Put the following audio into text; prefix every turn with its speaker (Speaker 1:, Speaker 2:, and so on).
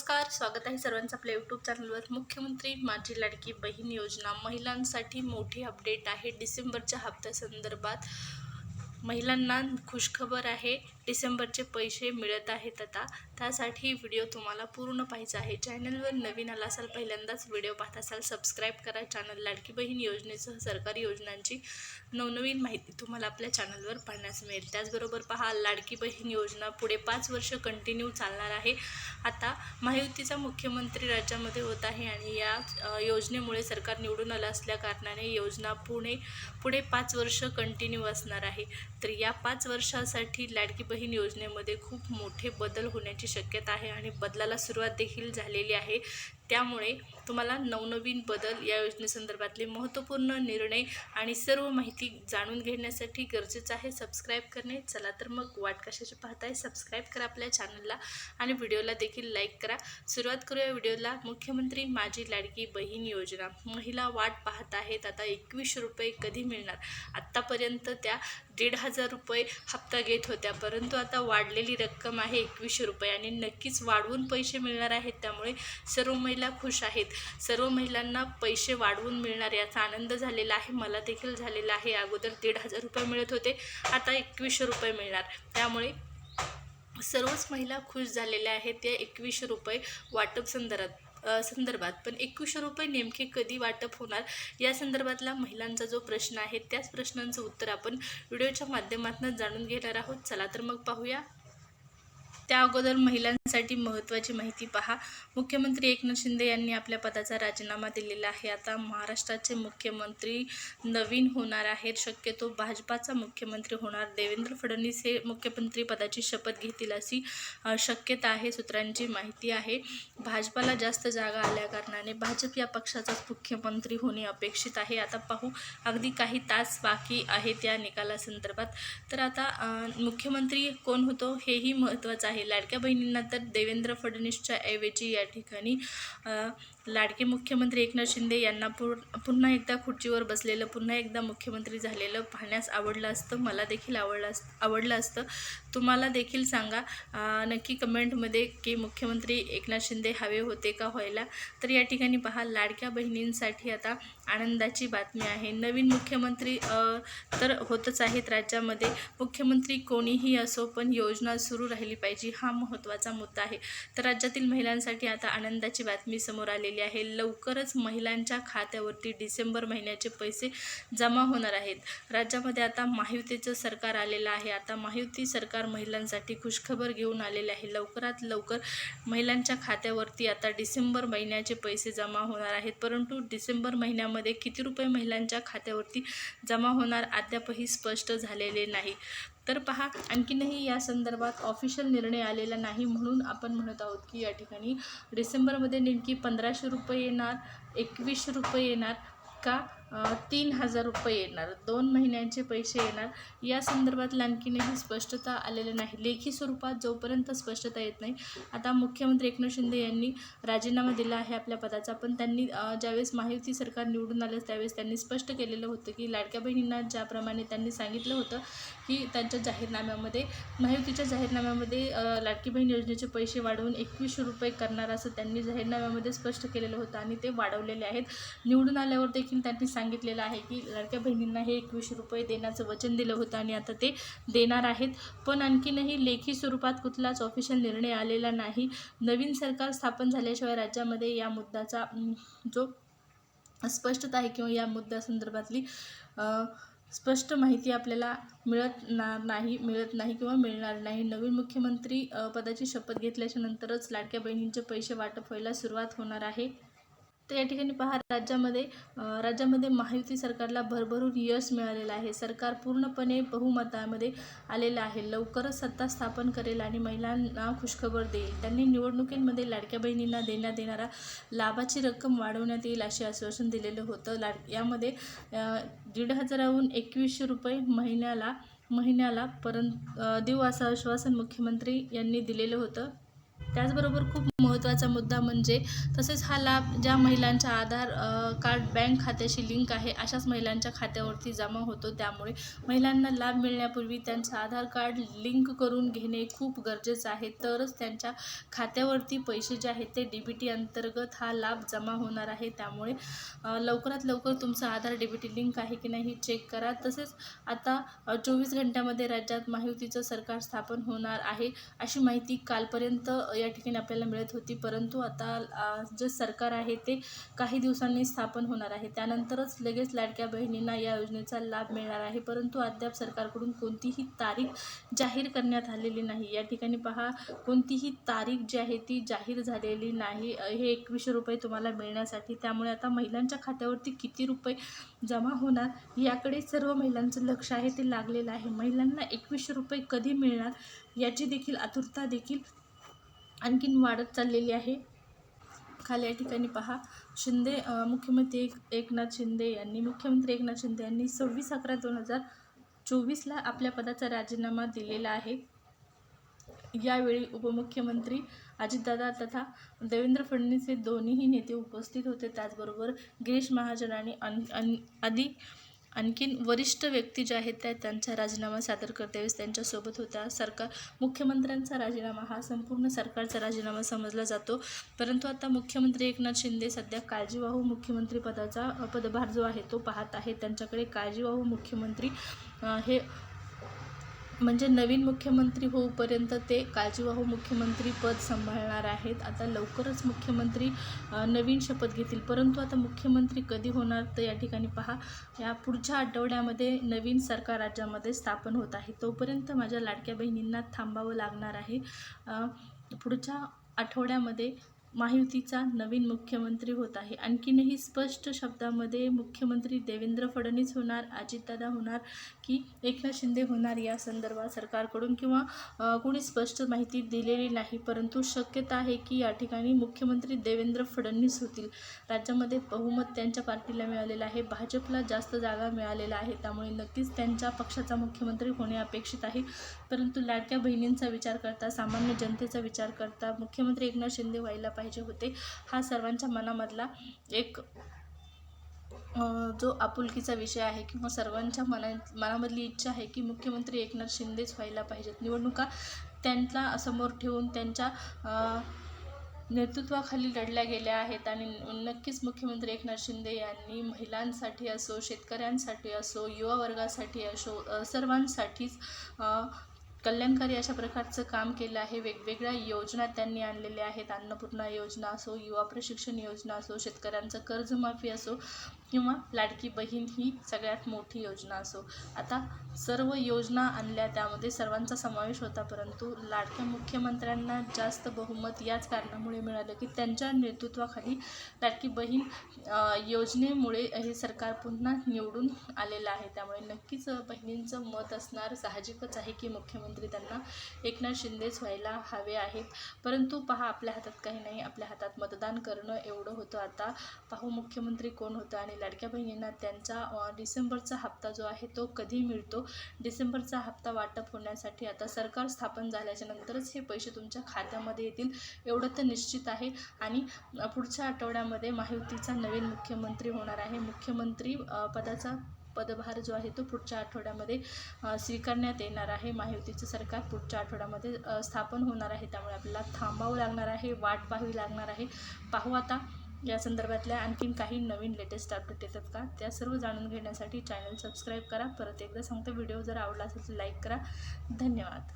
Speaker 1: नमस्कार स्वागत आहे सर्वांचं आपल्या यूट्यूब चॅनलवर मुख्यमंत्री माझी लाडकी बहीण योजना. महिलांसाठी मोठी अपडेट आहे. डिसेंबरच्या हप्त्यासंदर्भात महिलांना खुशखबर आहे. डिसेंबरचे पैसे मिळत आहेत आता. त्यासाठी व्हिडिओ तुम्हाला पूर्ण पाहिजे आहे. चॅनलवर नवीन आला असाल पहिल्यांदाच व्हिडिओ पाहत असाल सबस्क्राईब करा चॅनल. लाडकी बहीण योजनेसह सरकारी योजनांची नवनवीन माहिती तुम्हाला आपल्या चॅनलवर पाहण्यास मिळेल. त्याचबरोबर पहा लाडकी बहीण योजना पुढे पाच वर्ष कंटिन्यू चालणार आहे. आता महायुतीचा मुख्यमंत्री राज्यामध्ये होत आहे आणि या योजनेमुळे सरकार निवडून आलं असल्या कारणाने योजना पुणे पुढे पाच वर्ष कंटिन्यू असणार आहे. तर या पाच वर्षासाठी लाडकी बहीण योजनेमध्ये खूप मोठे बदल होण्याची शक्यता आहे आणि बदलाला सुरुवात देखील झालेली आहे. त्यामुळे तुम्हाला नवनवीन बदल या योजनेसंदर्भातले महत्त्वपूर्ण निर्णय आणि सर्व माहिती जाणून घेण्यासाठी गरजेचं आहे सबस्क्राईब करणे. चला तर मग वाट कशाची पाहताय? सबस्क्राईब करा आपल्या चॅनलला आणि व्हिडिओला देखील लाईक करा. सुरुवात करूया व्हिडिओला. मुख्यमंत्री माझी लाडकी बहीण योजना. महिला वाट पाहत आहेत. आता एकवीसशे रुपये कधी मिळणार? आत्तापर्यंत त्या दीड हजार रुपये हप्ता घेत होत्या. परंतु आता वाढलेली रक्कम आहे एकवीसशे रुपये आणि नक्कीच वाढवून पैसे मिळणार आहेत. त्यामुळे सर्व महिला खुश आहेत. सर्व महिलांना पैसे वाढवून मिळणार याचा आनंद झालेला आहे. मला देखील झालेला आहे. अगोदर दीड हजार रुपये मिळत होते. आता एकवीसशे रुपये मिळणार. त्यामुळे सर्वच महिला खुश झालेल्या आहेत त्या एकवीसशे रुपये वाटप संदर्भात संदर्भात. पण एकवीसशे रुपये नेमके कधी वाटप होणार? या संदर्भातला महिलांचा जो प्रश्न आहे त्याच प्रश्नांचं उत्तर आपण व्हिडिओच्या माध्यमातून जाणून घेणार आहोत. चला तर मग पाहूया. त्या अगोदर महिलांसाठी महत्त्वाची माहिती पहा. मुख्यमंत्री एकनाथ शिंदे यांनी आपल्या पदाचा राजीनामा दिलेला आहे. आता महाराष्ट्राचे मुख्यमंत्री नवीन होणार आहेत. शक्यतो भाजपाचा मुख्यमंत्री होणार. देवेंद्र फडणवीस हे मुख्यमंत्री पदाची शपथ घेतील अशी शक्यता आहे सूत्रांची माहिती आहे. भाजपाला जास्त जागा आल्या कारणाने भाजप या पक्षाचाच मुख्यमंत्री होणे अपेक्षित आहे. आता पाहू. अगदी काही तास बाकी आहेत या निकालासंदर्भात. तर आता मुख्यमंत्री कोण होतो हेही महत्त्वाचं आहे. लाडक्या बहिणींना तर देवेंद्र फडणवीसच्या ऐवजी या ठिकाणी लाडके मुख्यमंत्री एकनाथ शिंदे यांना पुर पुन्हा एकदा खुर्चीवर बसलेलं पुन्हा एकदा मुख्यमंत्री झालेलं पाहण्यास आवडलं असतं मला देखील आवडलं अस आवडलं असतं. तुम्हाला देखील सांगा नक्की कमेंटमध्ये की मुख्यमंत्री एकनाथ शिंदे हवे होते का व्हायला? तर या ठिकाणी पहा लाडक्या बहिणींसाठी आता आनंदाची बातमी आहे. नवीन मुख्यमंत्री तर होतच आहेत राज्यामध्ये. मुख्यमंत्री कोणीही असो पण योजना सुरू राहिली पाहिजे हा महत्त्वाचा मुद्दा आहे. तर राज्यातील महिलांसाठी आता आनंदाची बातमी समोर आलेली आहे. लवकरच महिलांच्या खात्यावरती डिसेंबर महिन्याचे पैसे जमा होणार आहेत. राज्यामध्ये आता महायुतीचं सरकार आलेलं आहे. आता महायुती सरकार महिलांसाठी खुशखबर घेऊन आलेले आहे. लवकरात लवकर महिलांच्या खात्यावरती आता डिसेंबर महिन्याचे पैसे जमा होणार आहेत. परंतु डिसेंबर महिन्यामध्ये किती रुपये महिलांच्या खात्यावरती जमा होणार अद्यापही स्पष्ट झालेले नाही. तर पहा आणखीनही या संदर्भात ऑफिशियल निर्णय आलेला नाही म्हणून आपण म्हणत आहोत की या ठिकाणी डिसेंबरमध्ये नेमकी पंधराशे रुपये येणार एकवीसशे रुपये येणार का? तीन हजार रुपये येणार. दोन महिन्यांचे पैसे येणार. या संदर्भात आणखीनही स्पष्टता आलेली नाही. लेखी स्वरूपात जोपर्यंत स्पष्टता येत नाही आता मुख्यमंत्री एकनाथ शिंदे यांनी राजीनामा दिला आहे आपल्या पदाचा. पण त्यांनी ज्यावेळेस महायुती सरकार निवडून आलं त्यावेळेस त्यांनी स्पष्ट केलेलं होतं की लाडक्या बहिणींना ज्याप्रमाणे त्यांनी सांगितलं होतं की त्यांच्या जाहीरनाम्यामध्ये महायुतीच्या जाहीरनाम्यामध्ये लाडकी बहीण योजनेचे पैसे वाढवून एकवीसशे रुपये करणार असं त्यांनी जाहीरनाम्यामध्ये स्पष्ट केलेलं होतं आणि ते वाढवलेले आहेत. निवडून आल्यावर देखील त्यांनी सांगितलेलं आहे की लाडक्या बहिणींना हे एकवीसशे रुपये देण्याचं वचन दिलं होतं आणि आता ते देणार आहेत. पण आणखीनही लेखी स्वरूपात कुठलाच ऑफिशियल निर्णय आलेला नाही. नवीन सरकार स्थापन झाल्याशिवाय राज्यामध्ये या मुद्द्याचा जो स्पष्टता आहे किंवा या मुद्द्यासंदर्भातली स्पष्ट माहिती आपल्याला मिळत ना नाही मिळत नाही किंवा मिळणार नाही. नवीन मुख्यमंत्री पदाची शपथ घेतल्याच्या नंतरच लाडक्या बहिणींचे पैसे वाटप व्हायला सुरुवात होणार आहे. तर या ठिकाणी पहा राज्यामध्ये राज्यामध्ये महायुती सरकारला भरभरून यश मिळालेलं आहे. सरकार पूर्णपणे बहुमतामध्ये आलेलं आहे. लवकरच सत्ता स्थापन करेल आणि महिलांना खुशखबर देईल. त्यांनी निवडणुकीमध्ये लाडक्या बहिणींना देण्यात येणारा लाभाची रक्कम वाढवण्यात येईल असे आश्वासन दिलेलं होतं. लाड यामध्ये दीड हजाराहून एकवीसशे रुपये महिन्याला महिन्याला पर्यंत देऊ असं आश्वासन मुख्यमंत्री यांनी दिलेलं होतं. त्याचबरोबर खूप महत्त्वाचा मुद्दा म्हणजे तसेच हा लाभ ज्या महिलांच्या आधार कार्ड बँक खात्याशी लिंक आहे अशाच महिलांच्या खात्यावरती जमा होतो. त्यामुळे महिलांना लाभ मिळण्यापूर्वी त्यांचं आधार कार्ड लिंक करून घेणे खूप गरजेचं आहे. तरच त्यांच्या खात्यावरती पैसे जे आहेत ते डी बी टी अंतर्गत हा लाभ जमा होणार आहे. त्यामुळे लवकरात लवकर तुमचं Aadhaar D B T link आहे की नाही हे चेक करा. तसेच आता चोवीस घंट्यामध्ये राज्यात महायुतीचं सरकार स्थापन होणार आहे अशी माहिती कालपर्यंत या ठिकाणी आपल्याला मिळत होती. परंतु आता जे सरकार आहे ते काही दिवसांनी स्थापन होणार आहे. त्यानंतरच लगेच लाडक्या बहिणींना या योजनेचा लाभ मिळणार आहे. परंतु अद्याप सरकारकडून कोणतीही तारीख जाहीर करण्यात आलेली नाही. या ठिकाणी पहा कोणतीही तारीख जी आहे ती जाहीर झालेली नाही. हे एकवीसशे रुपये तुम्हाला मिळण्यासाठी. त्यामुळे आता महिलांच्या खात्यावरती किती रुपये जमा होणार याकडे सर्व महिलांचं लक्ष आहे ते लागलेलं आहे. महिलांना एकवीसशे रुपये कधी मिळणार याची देखील आतुरता देखील आणखीन वाढत चाललेली आहे. खाली या ठिकाणी पहा. शिंदे मुख्यमंत्री एक एकनाथ शिंदे यांनी मुख्यमंत्री एकनाथ शिंदे यांनी सव्वीस अकरा दोन हजार चोवीसला आपल्या पदाचा राजीनामा दिलेला आहे. यावेळी उपमुख्यमंत्री अजितदादा तथा देवेंद्र फडणवीस हे दोन्हीही नेते उपस्थित होते. त्याचबरोबर गिरीश महाजन आणि अन अन आदी आणखीन वरिष्ठ व्यक्ती ज्या आहेत त्या त्यांचा राजीनामा सादर करतेवेळेस त्यांच्यासोबत होत्या सरकार मुख्यमंत्र्यांचा राजीनामा. हा संपूर्ण सरकारचा राजीनामा समजला जातो. परंतु आता मुख्यमंत्री एकनाथ शिंदे सध्या काळजीवाहू मुख्यमंत्री पदाचा पदभार जो आहे तो पाहत आहे. त्यांच्याकडे काळजीवाहू मुख्यमंत्री हे म्हणजे नवीन मुख्यमंत्री होऊपर्यंत ते काळजीवाहू मुख्यमंत्री पद सांभाळणार आहेत. आता लवकरच मुख्यमंत्री नवीन शपथ घेतील. परंतु आता मुख्यमंत्री कधी होणार तर या ठिकाणी पहा. या पुढच्या आठवड्यामध्ये नवीन सरकार राज्यामध्ये स्थापन होत आहे. तोपर्यंत माझ्या लाडक्या बहिणींना थांबावं लागणार आहे. पुढच्या आठवड्यामध्ये महायुतीचा नवीन मुख्यमंत्री होत आहे. आणखीनही स्पष्ट शब्दामध्ये मुख्यमंत्री देवेंद्र फडणवीस होणार अजितदादा होणार की एकनाथ शिंदे होणार या संदर्भात सरकारकडून किंवा कोणी स्पष्ट माहिती दिलेली नाही. परंतु शक्यता आहे की या ठिकाणी मुख्यमंत्री देवेंद्र फडणवीस होतील. राज्यामध्ये बहुमत त्यांच्या पार्टीला मिळालेलं आहे. भाजपला जास्त जागा मिळालेल्या आहे. त्यामुळे नक्कीच त्यांच्या पक्षाचा मुख्यमंत्री होणे अपेक्षित आहे. परंतु लाडक्या बहिणींचा विचार करता सामान्य जनतेचा विचार करता मुख्यमंत्री एकनाथ शिंदे व्हायला पाहिजे होते. हा सर्वांच्या मनामधला एक जो आपुलकीचा विषय आहे किंवा सर्वांच्या मना मनामधली इच्छा आहे की मुख्यमंत्री एकनाथ शिंदेच व्हायला पाहिजेत. निवडणुका त्यांना समोर ठेवून त्यांच्या नेतृत्वाखाली लढल्या गेल्या आहेत आणि नक्कीच मुख्यमंत्री एकनाथ शिंदे यांनी महिलांसाठी असो शेतकऱ्यांसाठी असो युवा वर्गासाठी असो सर्वांसाठीच कल्याणकारी अशा प्रकारचं काम केलं आहे. वेगवेगळ्या योजना त्यांनी आणलेल्या आहेत. अन्नपूर्णा योजना असो युवा प्रशिक्षण योजना असो शेतकऱ्यांचं कर्जमाफी असो किंवा लाडकी बहीण ही सगळ्यात मोठी योजना असो. आता सर्व योजना आणल्या त्यामध्ये सर्वांचा समावेश होता परंतु लाडक्या मुख्यमंत्र्यांना जास्त बहुमत याच कारणामुळे मिळालं की त्यांच्या नेतृत्वाखाली लाडकी बहीण योजनेमुळे हे सरकार पुन्हा निवडून आलेलं आहे. त्यामुळे नक्कीच बहिणींचं मत असणार साहजिकच आहे की मुख्यमंत्री त्यांना एकनाथ शिंदेच व्हायला हवे आहेत. परंतु पहा आपल्या हातात काही नाही आपल्या हातात मतदान करणं एवढं होतं. आता पाहू मुख्यमंत्री कोण होतं आणि लाडक्या बहिणींना त्यांचा डिसेंबरचा हप्ता जो आहे तो कधी मिळतो. डिसेंबरचा हप्ता वाटप होण्यासाठी आता सरकार स्थापन झाल्याच्या नंतरच हे पैसे तुमच्या खात्यामध्ये येतील एवढं तर निश्चित आहे. आणि पुढच्या आठवड्यामध्ये महायुतीचा नवीन मुख्यमंत्री होणार आहे. मुख्यमंत्री पदाचा पदभार जो आहे तो पुढच्या आठवड्यामध्ये स्वीकारण्यात येणार आहे. महायुतीचं सरकार पुढच्या आठवड्यामध्ये स्थापन होणार आहे. त्यामुळे आपल्याला थांबावं लागणार आहे. वाट पाहावी लागणार आहे. पाहू आता या संदर्भातल्या आणखीन काही नवीन लेटेस्ट अपडेट येतात का? त्या सर्व जाणून घेण्यासाठी चॅनल सबस्क्राईब करा. परत एकदा सांगतो व्हिडिओ जर आवडला असेल तर लाईक करा. धन्यवाद.